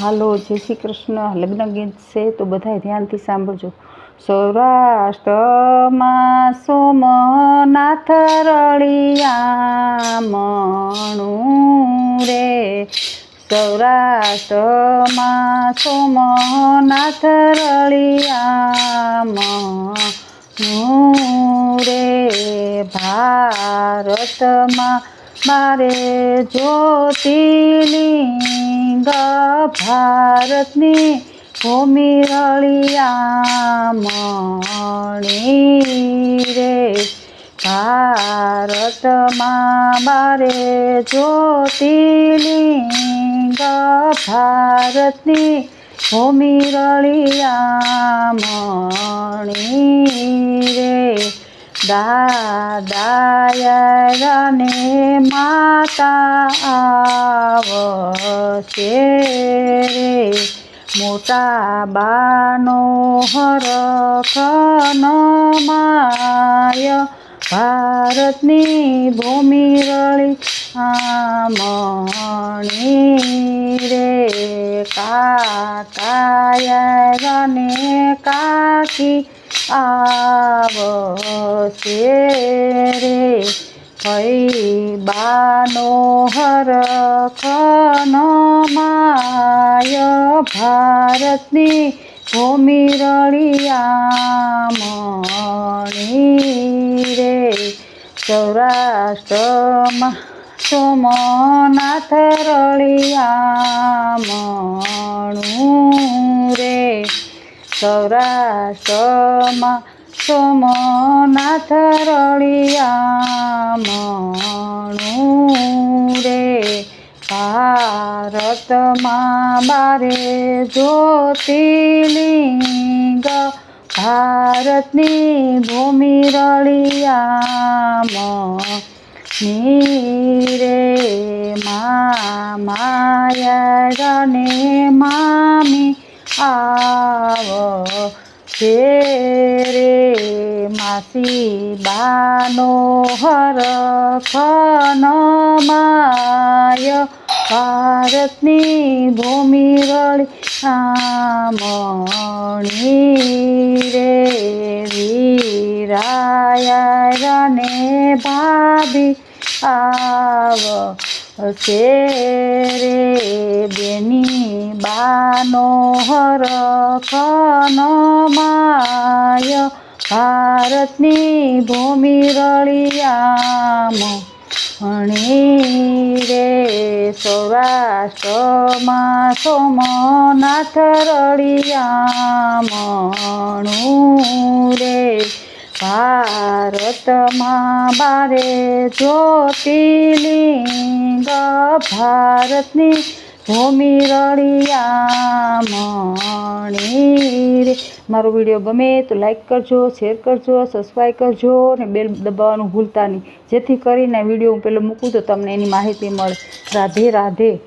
હાલો, જય શ્રી કૃષ્ણ. લગ્ન ગીત છે તો બધાય ધ્યાનથી સાંભળજો. સૌરાષ્ટ્રમાં સોમનાથ રળિયા મણું રે. સૌરાષ્ટ્રમાં સોમનાથ રળિયા મણું રે. ભારતમાં મારે જ્યોતિલિંગ ભારતની ભૂમિ રળિયા મણી રે. ભારતમાં મારે જ્યોતિલિંગ ભારતની ભૂમિ રળિયા મણી રે. દાદાયને માતા આવશે રે. મોટા બાનો હરખન માય ભારતની ભૂમિ રળી આમણી રે. કાકાયને કાકી આવશે રે હઈ બાનો હરખન માય ભારતની ભૂમિ રળિયા રે સૌરાષ્ટ્રમાં સોમનાથ રળિયા મણું રે. સૌરાષ્ટ્રમાં સોમનાથ રળિયા મણું રે. ભારતમાં બારે જ્યોતિલિંગ ભારતની ભૂમિ રળિયા મણી રે માયા મામી આવો છે રે માસી બાનો હરખન માય ભારતની ભૂમિ રળી આમણી રે વીરાયને ભાભી આવ છે રે બેની બાનો હરખન માય. ભારતની ભૂમિ રળિયામ મણી રે સૌરાષ્ટ્રમાં સોમનાથ રળિયા મણું રે ભારતમાં બારે જ્યોતિલિંગ ભારતની ભૂમિ રળિયામણી મારો વીડિયો ગમે તો લાઈક કરજો શેર કરજો સબસ્ક્રાઈબ કરજો અને બેલ દબાવવાનું ભૂલતા નહીં. જેથી કરીને વીડિયો હું પેલો મૂકું તો તમને એની માહિતી મળે. રાધે રાધે.